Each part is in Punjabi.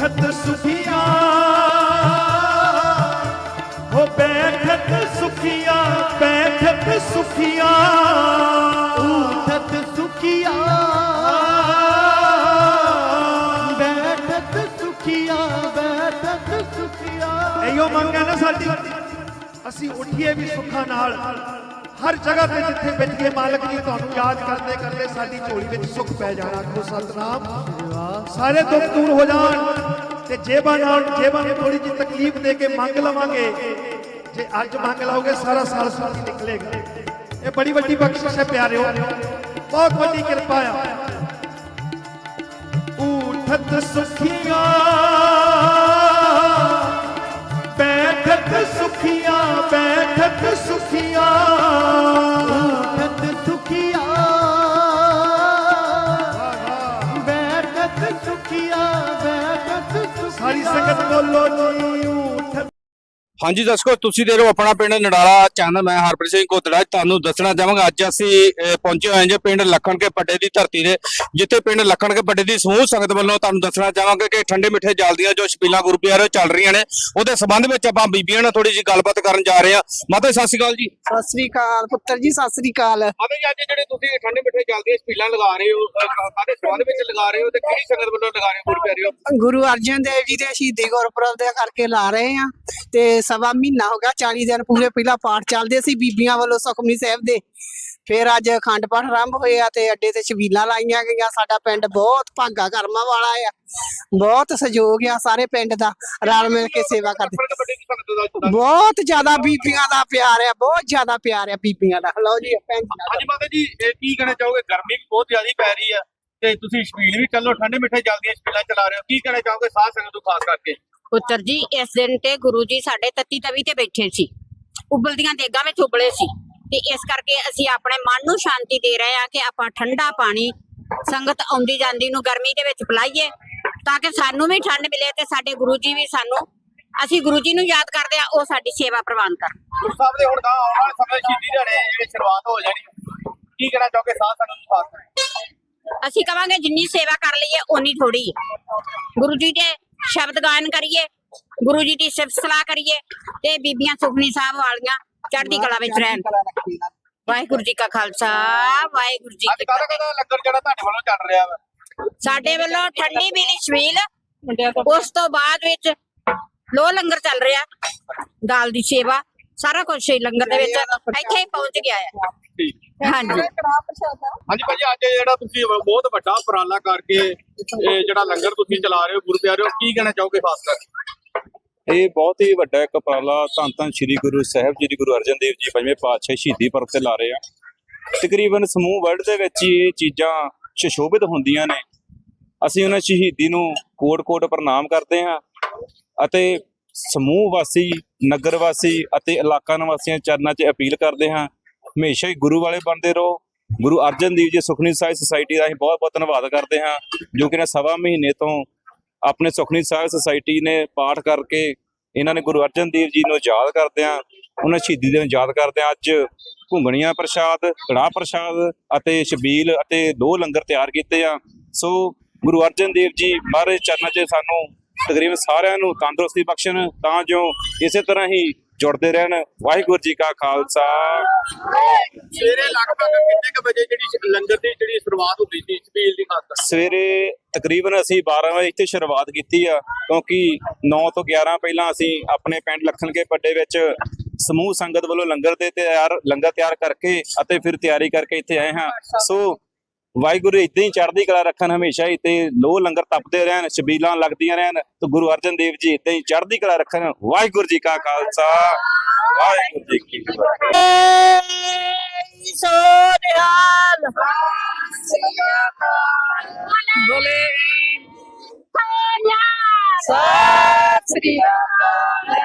ਉਠਤ ਸੁਖੀਆ। ਹੋ ਬੈਠਤ ਸੁਖੀਆ ਬੈਠਤ ਸੁਖੀਆ। ਉਠਤ ਸੁਖੀਆ। ਬੈਠਤ ਸੁਖੀਆ ਬੈਠਤ ਸੁਖੀਆ। ਇਹੋ ਮੰਗ ਹੈ ਨਾ ਸਾਡੀ। ਅਸੀਂ ਉੱਠੀਏ ਵੀ ਸੁੱਖਾਂ ਨਾਲ। ਹਰ ਜਗ੍ਹਾ ਤੇ ਜਿੱਥੇ ਬੈਠੀਏ ਮਾਲਕ ਜੀ ਤੁਹਾਨੂੰ ਯਾਦ ਕਰਦੇ ਕਰਦੇ ਸਾਡੀ ਝੋਲੀ ਵਿੱਚ ਸੁੱਖ ਪੈ ਜਾਣਾ ਕੋ ਸਤਨਾਮ ਸਾਰੇ ਦੁੱਖ ਦੂਰ ਹੋ ਜਾਣ ਤੇ ਜੇਬਾਂ ਨਾਲ ਜੇਬਾਂ ਨੂੰ ਥੋੜੀ ਜਿਹੀ ਤਕਲੀਫ ਦੇ ਕੇ ਮੰਗ ਲਵਾਂਗੇ ਜੇ ਅੱਜ ਮੰਗ ਲਓਗੇ ਸਾਰਾ ਸਾਲ ਸੁਖੀ ਨਿਕਲੇਗਾ ਇਹ ਬੜੀ ਵੱਡੀ ਬਖਸ਼ਿਸ਼ ਹੈ ਪਿਆਰਿਓ ਬਹੁਤ ਵੱਡੀ ਕਿਰਪਾ ਆ ਉਠਤ ਸੁਖੀਆਂ ਸਾਰੀ ਸੰਗਤ ਬੋਲੋ ਜੀ ਉਠਤ ਹਾਂਜੀ ਦਰਸ਼ਕੋ ਤੁਸੀਂ ਦੇ ਰਹੇ ਹੋ ਆਪਣਾ ਪਿੰਡ ਨਡਾਲਾ ਚੈਨਲ ਮੈਂ ਹਰਪ੍ਰੀਤ ਸਿੰਘ ਕੋਤੜਾ। ਤੁਹਾਨੂੰ ਦੱਸਣਾ ਚਾਹਾਂਗਾ ਅੱਜ ਅਸੀਂ ਪਹੁੰਚੇ ਹੋਏ ਜੀ ਪਿੰਡ ਲੱਖਣ ਕੇ ਪੱਡੇ ਦੀ ਧਰਤੀ ਦੇ ਜਿੱਥੇ ਪਿੰਡ ਲੱਖਣ ਕੇ ਪੱਡੇ ਦੀ ਸਮੂਹ ਸੰਗਤ ਵੱਲੋਂ ਤੁਹਾਨੂੰ ਦੱਸਣਾ ਚਾਹਾਂਗੇ ਕਿ ਠੰਡੇ ਮਿੱਠੇ ਜਲ ਦੀਆਂ ਜੋ ਛਪੀਲਾਂ ਗੁਰੂ ਪਿਆਰੇ ਚੱਲ ਰਹੀਆਂ ਨੇ ਉਹਦੇ ਸੰਬੰਧ ਵਿੱਚ ਆਪਾਂ ਬੀਬੀਆਂ ਨਾਲ ਥੋੜੀ ਜਿਹੀ ਗੱਲਬਾਤ ਕਰਨ ਜਾ ਰਹੇ ਹਾਂ। ਮਾਤਾ ਜੀ, ਸਤਿ ਸ਼੍ਰੀ ਅਕਾਲ ਜੀ। ਸਤਿ ਸ੍ਰੀ ਅਕਾਲ ਪੁੱਤਰ ਜੀ ਸਤਿ ਸ੍ਰੀ ਅਕਾਲ। ਮਾਤਾ ਜੀ ਅੱਜ ਜਿਹੜੇ ਤੁਸੀਂ ਠੰਡੇ ਮਿੱਠੇ ਜਲ ਦੀਆਂ ਛਪੀਲਾਂ ਲਗਾ ਰਹੇ ਹੋ ਕਾਦੇ ਸੰਬੰਧ ਵਿੱਚ ਲਗਾ ਰਹੇ ਹੋ ਤੇ ਕਿਹੜੀ ਸੰਗਤ ਵੱਲੋਂ ਲਗਾ ਰਹੇ ਹੋ ਗੁਰੂ ਪਿਆਰਿਓ ਗੁਰੂ ਅਰਜਨ ਦੇਵ ਜੀ ਦੇ ਸ਼ਹੀਦੀ ਗੁਰਪੁਰਬ ਦੇ ਕਰਕੇ ਲਾ ਰਹੇ ਆ ਤੇ ਸਵਾ ਮਹੀਨਾ ਹੋ ਗਿਆ 40 ਦਿਨ ਪੂਰੇ ਪਹਿਲਾਂ ਪਾਠ ਚੱਲਦੇ ਸੀ ਬੀਬੀਆਂ ਵੱਲੋਂ ਸੁਖਮਨੀ ਸਾਹਿਬ ਦੇ। ਫਿਰ ਅੱਜ ਅਖੰਡ ਪਾਠ ਆਰੰਭ ਹੋਇਆ ਤੇ ਅੱਡੇ ਤੇ ਛਬੀਲਾਂ ਲਾਈਆਂ ਗਈਆਂ। ਸਾਡਾ ਪਿੰਡ ਬਹੁਤ ਭਾਗਾ ਕਰਮਾਂ ਵਾਲਾ ਆ। ਬਹੁਤ ਸਹਿਯੋਗ ਆ ਸਾਰੇ ਪਿੰਡ ਦਾ ਰਲ ਮਿਲ ਕੇ ਸੇਵਾ ਕਰਦੇ। ਬਹੁਤ ਜ਼ਿਆਦਾ ਬੀਬੀਆਂ ਦਾ ਪਿਆਰ ਆ ਬਹੁਤ ਜ਼ਿਆਦਾ ਪਿਆਰ ਆ ਬੀਬੀਆਂ ਦਾ। ਲਓ ਜੀ ਭੈਣ ਜੀ। ਹਾਂਜੀ ਮਾਤਾ ਜੀ ਇਹ ਕੀ ਕਹਿਣਾ ਚਾਹੋਗੇ? ਗਰਮੀ ਵੀ ਬਹੁਤ ਜ਼ਿਆਦਾ ਪੈ ਰਹੀ ਆ ਤੇ ਤੁਸੀਂ ਛਪੀਲ ਵੀ ਚੱਲੋ ਠੰਡੇ ਮਿੱਠੇ ਜਲ ਦੀਆਂ ਛਪੀਲਾਂ ਚਲਾ ਰਹੇ ਹੋ। ਕੀ ਕਹਿਣਾ ਚਾਹੋਗੇ ਸਾਧ ਸੰਗਤ ਨੂੰ ਖਾਸ ਕਰਕੇ? ਪੁੱਤਰ ਜੀ ਇਸ ਦਿਨ ਤੇ ਗੁਰੂ ਜੀ ਸਾਡੇ ਤੱਤੀ ਤਵੀ ਤੇ ਬੈਠੇ ਸੀ। ਉਬਲਦੀਆਂ ਦੇਗਾਂ ਵਿੱਚ ਉਬਲੇ ਸੀ। ਤੇ ਇਸ ਕਰਕੇ ਅਸੀਂ ਆਪਣੇ ਮਨ ਨੂੰ ਸ਼ਾਂਤੀ ਦੇ ਰਹੇ ਹਾਂ ਕਿ ਆਪਾਂ ਠੰਡਾ ਪਾਣੀ ਸੰਗਤ ਆਉਂਦੀ ਜਾਂਦੀ ਨੂੰ ਗਰਮੀ ਦੇ ਵਿੱਚ ਪਿਲਾਈਏ ਤਾਂ ਕਿ ਸਾਨੂੰ ਵੀ ਠੰਡ ਮਿਲੇ ਤੇ ਸਾਡੇ ਗੁਰੂ ਜੀ ਵੀ ਸਾਨੂੰ ਅਸੀਂ ਗੁਰੂ ਜੀ ਨੂੰ ਯਾਦ ਕਰਦੇ ਆ ਉਹ ਸਾਡੀ ਸੇਵਾ ਪ੍ਰਵਾਨ ਕਰਨ। ਗੁਰੂ ਸਾਹਿਬ ਦੇ ਹੁਣ ਦਾ ਆਉਣ ਵਾਲੇ ਸਮੇਂ ਸ਼ਹੀਦੀ ਦਿਹਾੜੇ ਜਿਹੜੀ ਸ਼ੁਰੂਆਤ ਹੋ ਜਾਣੀ ਕੀ ਕਹਿਣਾ ਚਾਹੋਗੇ ਸਾਧ ਸੰਗਤ ਨੂੰ ਖਾਸ ਅਸੀਂ ਕਵਾਂਗੇ ਜਿੰਨੀ ਸੇਵਾ ਕਰ ਲਈਏ ਓਨੀ ਥੋੜੀ ਗੁਰੂ ਜੀ ਦੇ ਸ਼ਬਦ ਗਾਇਨ ਕਰੀਏ ਗੁਰੂ ਜੀ ਦੀ ਸਿਫਤ ਸਲਾਹ ਕਰੀਏ ਤੇ ਬੀਬੀਆਂ ਸੁਖਨੀ ਸਾਹਿਬ ਵਾਲੀਆਂ ਚੜ੍ਹਦੀ ਕਲਾ ਵਿੱਚ ਰਹਿਣ। ਵਾਹਿਗੁਰੂ ਜੀ ਕਾ ਖਾਲਸਾ ਵਾਹਿਗੁਰੂ ਜੀ ਕੀ ਕਾਹਦਾ ਫਤਿਹ। ਕਾਹਦਾ ਲੰਗਰ ਜਿਹੜਾ ਤੁਹਾਡੇ ਵੱਲੋਂ ਚੱਲ ਰਿਹਾ ਵਾ। ਸਾਡੇ ਵੱਲੋਂ ਠੰਡੀ ਬੀਲੀ ਛਬੀਲ ਉਸ ਤੋਂ ਬਾਅਦ ਵਿੱਚ ਲੋ ਲੰਗਰ ਚੱਲ ਰਿਹਾ ਦਾਲ ਦੀ ਸੇਵਾ ਸਾਰਾ ਕੁਝ ਲੰਗਰ ਦੇ ਵਿੱਚ ਇੱਥੇ ਹੀ ਪਹੁੰਚ ਗਿਆ ਹੈ ਹਾਂਜੀ। ਹਾਂਜੀ ਭਾਜੀ ਅੱਜ ਜਿਹੜਾ ਤੁਸੀਂ ਬਹੁਤ ਵੱਡਾ ਉਪਰਾਲਾ ਕਰਕੇ ਇਹ ਜਿਹੜਾ ਲੰਗਰ ਤੁਸੀਂ ਚਲਾ ਰਹੇ ਹੋ ਗੁਰੂ ਪਿਆਰਿਓ ਕੀ ਕਹਿਣਾ ਚਾਹੋਗੇ ਖਾਸ ਕਰਕੇ ਇਹ ਬਹੁਤ ਹੀ ਵੱਡਾ ਇੱਕ ਉਪਰਾਲਾ ਧੰਨ ਧੰਨ ਸ੍ਰੀ ਗੁਰੂ ਸਾਹਿਬ ਜੀ ਦੀ ਗੁਰੂ ਅਰਜਨ ਦੇਵ ਜੀ ਪੰਜਵੇਂ ਪਾਤਸ਼ਾਹ ਸ਼ਹੀਦੀ ਪਰਬ ਤੇ ਲਾ ਰਹੇ ਆ। ਤਕਰੀਬਨ ਸਮੂਹ ਵਰਲਡ ਦੇ ਵਿੱਚ ਹੀ ਇਹ ਚੀਜ਼ਾਂ ਸੁਸ਼ੋਭਿਤ ਹੁੰਦੀਆਂ ਨੇ। ਅਸੀਂ ਉਹਨਾਂ ਸ਼ਹੀਦੀ ਨੂੰ ਕੋਟ-ਕੋਟ ਪ੍ਰਣਾਮ ਕਰਦੇ ਹਾਂ ਅਤੇ ਸਮੂਹ ਵਾਸੀ ਨਗਰ ਵਾਸੀ ਅਤੇ ਇਲਾਕਾ ਨਿਵਾਸੀਆਂ ਚਰਨਾਂ 'ਚ ਅਪੀਲ ਕਰਦੇ ਹਾਂ ਹਮੇਸ਼ਾ ਹੀ ਗੁਰੂ ਵਾਲੇ ਬਣਦੇ ਰਹੋ। ਗੁਰੂ ਅਰਜਨ ਦੇਵ ਜੀ ਸੁਖਨੀ ਸਾਹਿਬ ਸੁਸਾਇਟੀ ਦਾ ਅਸੀਂ ਬਹੁਤ ਬਹੁਤ ਧੰਨਵਾਦ ਕਰਦੇ ਹਾਂ, ਜੋ ਕਿ ਨੇ ਸਵਾ ਮਹੀਨੇ ਤੋਂ ਆਪਣੇ ਸੁਖਨੀ ਸਾਹਿਬ ਸੁਸਾਇਟੀ ਨੇ ਪਾਠ ਕਰਕੇ ਇਹਨਾਂ ਨੇ ਗੁਰੂ ਅਰਜਨ ਦੇਵ ਜੀ ਨੂੰ ਯਾਦ ਕਰਦਿਆਂ ਉਹਨਾਂ ਸ਼ਹੀਦੀ ਦਿਨ ਯਾਦ ਕਰਦਿਆਂ ਅੱਜ ਘੁੰਗਣੀਆਂ ਪ੍ਰਸ਼ਾਦ, ਕੜਾਹ ਪ੍ਰਸ਼ਾਦ ਅਤੇ ਸ਼ਬੀਲ ਅਤੇ ਦੋ ਲੰਗਰ ਤਿਆਰ ਕੀਤੇ ਆ। ਸੋ ਗੁਰੂ ਅਰਜਨ ਦੇਵ ਜੀ ਮਹਾਰਾਜ ਚਰਨਾਂ 'ਚ ਸਾਨੂੰ ਤਕਰੀਬਨ ਸਾਰਿਆਂ ਨੂੰ ਤੰਦਰੁਸਤੀ ਬਖਸ਼ਣ, ਤਾਂ ਜੋ ਇਸੇ ਤਰ੍ਹਾਂ ਹੀ ਜੁੜਦੇ ਰਹਿਣ। ਵਾਹਿਗੁਰੂ ਜੀ ਕਾ ਖਾਲਸਾ। ਸਵੇਰੇ ਲਗਭਗ ਕਿੰਨੇ ਕੁ ਵਜੇ ਜਿਹੜੀ ਲੰਗਰ ਦੀ ਜਿਹੜੀ ਸ਼ੁਰੂਆਤ ਹੁੰਦੀ ਸੀ ਛਬੀਲ ਦੀ ਖਾਸ ਸਵੇਰੇ ਤਕਰੀਬਨ ਅਸੀਂ 12 ਵਜੇ ਇੱਥੇ ਸ਼ੁਰੂਆਤ ਕੀਤੀ ਆ ਕਿਉਂਕਿ 9 ਤੋਂ 11 ਪਹਿਲਾਂ ਅਸੀਂ ਆਪਣੇ ਪਿੰਡ ਲਖਣ ਕੇ ਪੱਡੇ ਵਿੱਚ ਸਮੂਹ ਸੰਗਤ ਵੱਲੋਂ ਲੰਗਰ ਦੇ ਤਿਆਰ ਲੰਗਰ ਤਿਆਰ ਕਰਕੇ ਅਤੇ ਫਿਰ ਤਿਆਰੀ ਕਰਕੇ ਇੱਥੇ ਆਏ ਹਾਂ। ਸੋ ਵਾਹਿਗੁਰੂ ਇਦਾਂ ਹੀ ਚੜ੍ਹਦੀ ਕਲਾ ਰੱਖਣ ਹਮੇਸ਼ਾ ਹੀ ਤੇ ਲੋ ਲੰਗਰ ਤਪਦੇ ਰਹਿਣ ਛਬੀਲਾਂ ਲੱਗਦੀਆਂ ਰਹਿਣ ਤੇ ਗੁਰੂ ਅਰਜਨ ਦੇਵ ਜੀ ਇਦਾਂ ਹੀ ਚੜ੍ਹਦੀ ਕਲਾ ਰੱਖਣ। ਵਾਹਿਗੁਰੂ ਜੀ ਕਾ ਖਾਲਸਾ। ਵਾਹਿਗੁਰੂ ਜੀ ਕੀ ਫਤਿਹ। ਸੋਨਿਹਾਲ ਬੋਲੇ। ਸਤਿ ਸ੍ਰੀ ਅਕਾਲ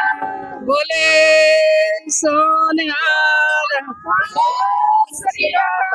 ਬੋਲੇ ਸੋਨਿਹਾਲ ਸ੍ਰੀ ਅਕਾਲ।